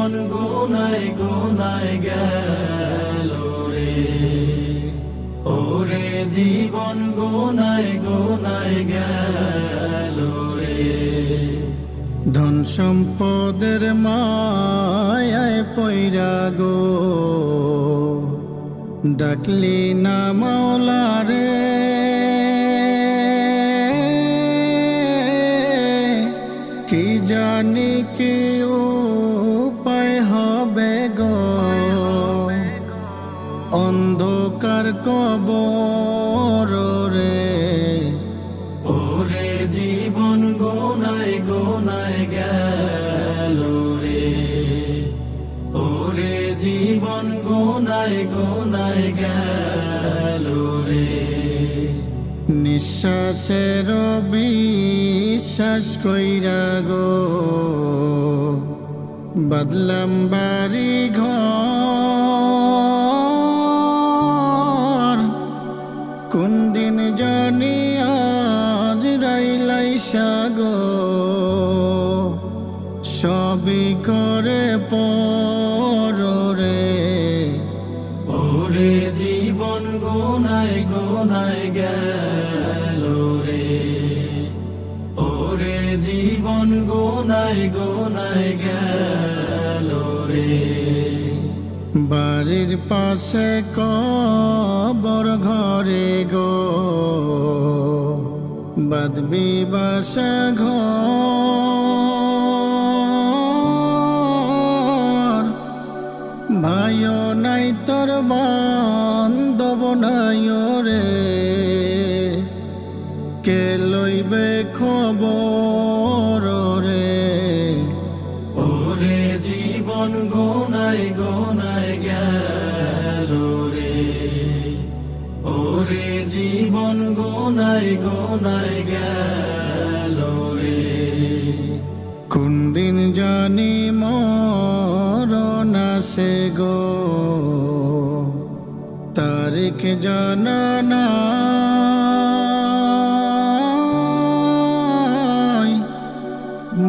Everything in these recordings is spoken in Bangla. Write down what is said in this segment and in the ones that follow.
জীবন গোনায় গোনায় গেল রে। ওরে জীবন গোনায় গোনায় গেল রে। ধন সম্পদের মায়ায় পৈরা গো। ডাকলি না মাওলা রে। কি জানি কি কবর রে। ওরে জীবন গোনায় গোনায় গেল রে। ওরে জীবন গোনায় গোনায় গেল রে। নিঃশ্বাসের বিশ্বাস কইরা গো। বদলাম বাড়ি ঘর সাগো সবই করে পর ওরে জীবন গোনায় গোনায় গেল রে। ওরে জীবন গোনায় গোনায় গেল রে। বাড়ির পাশে কবর ঘরে গো। বাদবি বাসা ঘর। ভাইও নাই তোর বান্ধব নাই রে। কে লইবে খবর রে? ওরে জীবন গোনায় গোনায় ওরে জীবন গোনায় গোনায় গেল রে। কোন দিন জানি মরণ আসে গো। তারিখ জানা নাই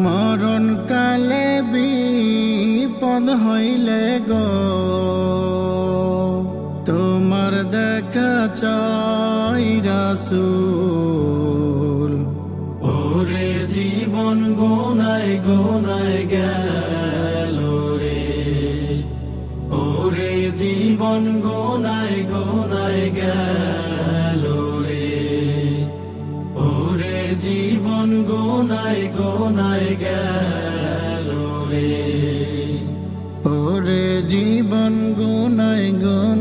মরণ কালে বিপদ হইলে গো। চাই রাসূল। ওরে জীবন গোনায় গোনায় গেল রে। ওরে জীবন গোনায় গোনায় গেল রে। ওরে জীবন গোনায় গোনায় গেল রে। ওরে জীবন গোনায় গোনায়